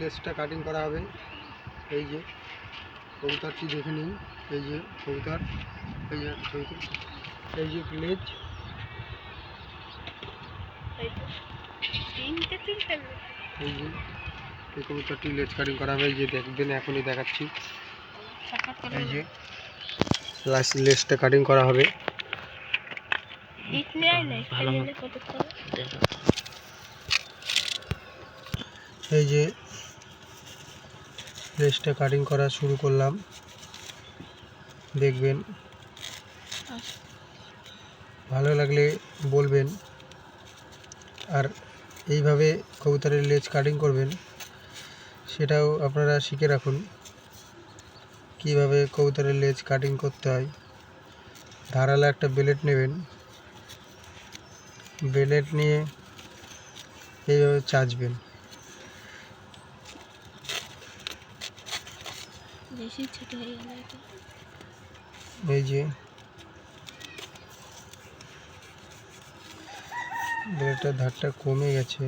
লেসটা কাটিং করা হবে। এই যে কবুতরটি দেখে নিন। এই যে কবুতর এই যে এই যে লেজ এই যে এই কবুতরটি লেজ কাটিং করা হবে। এই যে দেখবেন এখনই দেখাচ্ছি। এই যে লাস্ট লেসটা কাটিং করা হবে। এই যে লেসটা কাটিং করা শুরু করলাম। দেখবেন। ভালো লাগলে বলবেন। আর এইভাবে কবুতরের লেজ কাটিং করবেন, সেটাও আপনারা শিখে রাখুন। কীভাবে কবুতরের লেজ কাটিং করতে হয়। ধারালো একটা বেলেট নেবেন। বেলেট নিয়ে এইভাবে চাচবেন। বেশি ছোট হয়ে গেল এটা। এই যে। ধারটা কমে গেছে।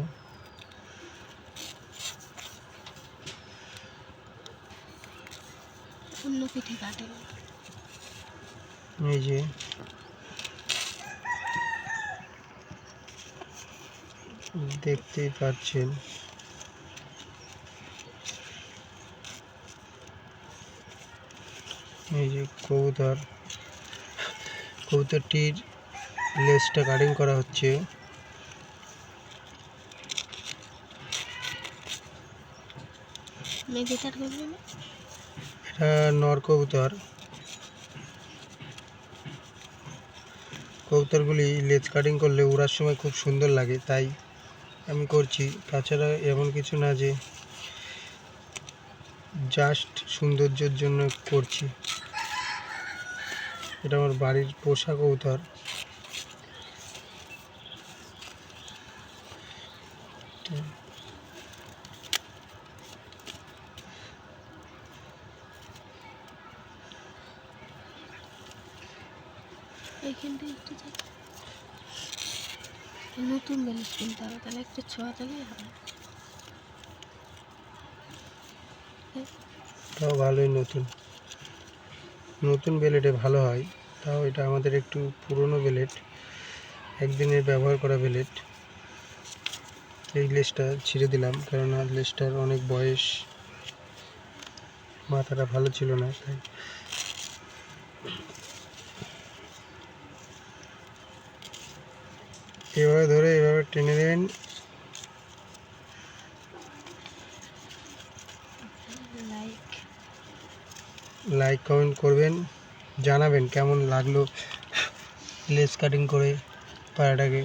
অন্য পিঠে কাটে। এই যে। দেখতেই পাচ্ছেন। এই যে কবুতর কবুতরটির লেজটা কাটিং করা হচ্ছে। এটা নর কবুতর। কবুতরগুলি লেজ কাটিং করলে উড়ার সময় খুব সুন্দর লাগে তাই আমি করছি। তাছাড়া এমন কিছু না যে জাস্ট সৌন্দর্যের জন্য করছি। এটা আমার বাড়ির এইখানটা একটু নতুন ব্যালেন্স কিনতে হবে, তাহলে একটু ছোঁয়া দিলেই হবে। তাও ভালোই নতুন। নতুন বেলেটে ভালো হয়। তাও এটা আমাদের একটু পুরনো বেলেট। একদিনের ব্যবহার করা বেলেট। এই লেসটা ছিঁড়ে দিলাম, কেননা লেসটার অনেক বয়স। মাথাটা ভালো ছিল না, তাই। এভাবে ধরে এভাবে টেনে দেবেন লাইক লাইক কমেন্ট করবেন জানাবেন কেমন লাগল লেস কাটিং করে পায়রাটাকে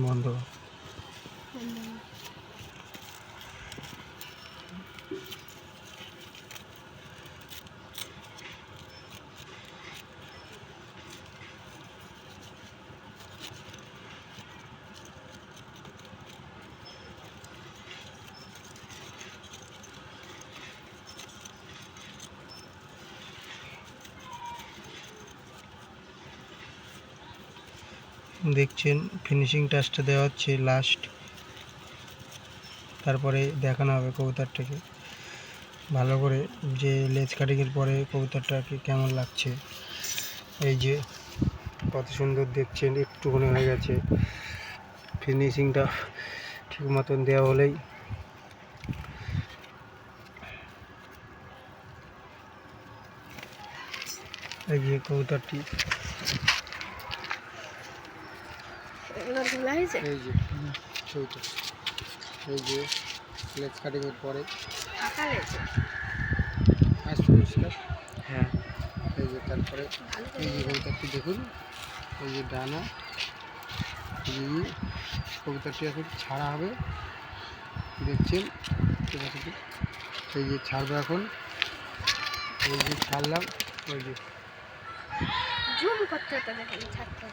বন্ধ। দেখছেন ফিনিশিং টাচটা দেওয়া হচ্ছে লাস্ট তারপরে দেখানো হবে কবুতরটাকে। ভালো করে যে লেজ কাটিংয়ের পরে কবুতরটাকে কেমন লাগছে। এই যে কত সুন্দর দেখছেন, একটুখানি হয়ে গেছে। ফিনিশিংটা ঠিক মতন দেওয়া হলেই। এই যে কবুতরটি এবার খোলা হয়েছে? এই যে ছবিটা এই যে লেজ কাটিংয়ের পরে। ফাঁকা লেগেছে আসছে পরিষ্কার। হ্যাঁ। এই যে তারপরে এই যে কবুতরটি দেখুন। এই যে ডানা এই যে এখন ছাড়া হবে। দেখছেন? এই যে ছাড়বো এখন। এই যে ছাড়লাম। ওই যে। জুম করতে হতো দেখেন ছাড়তে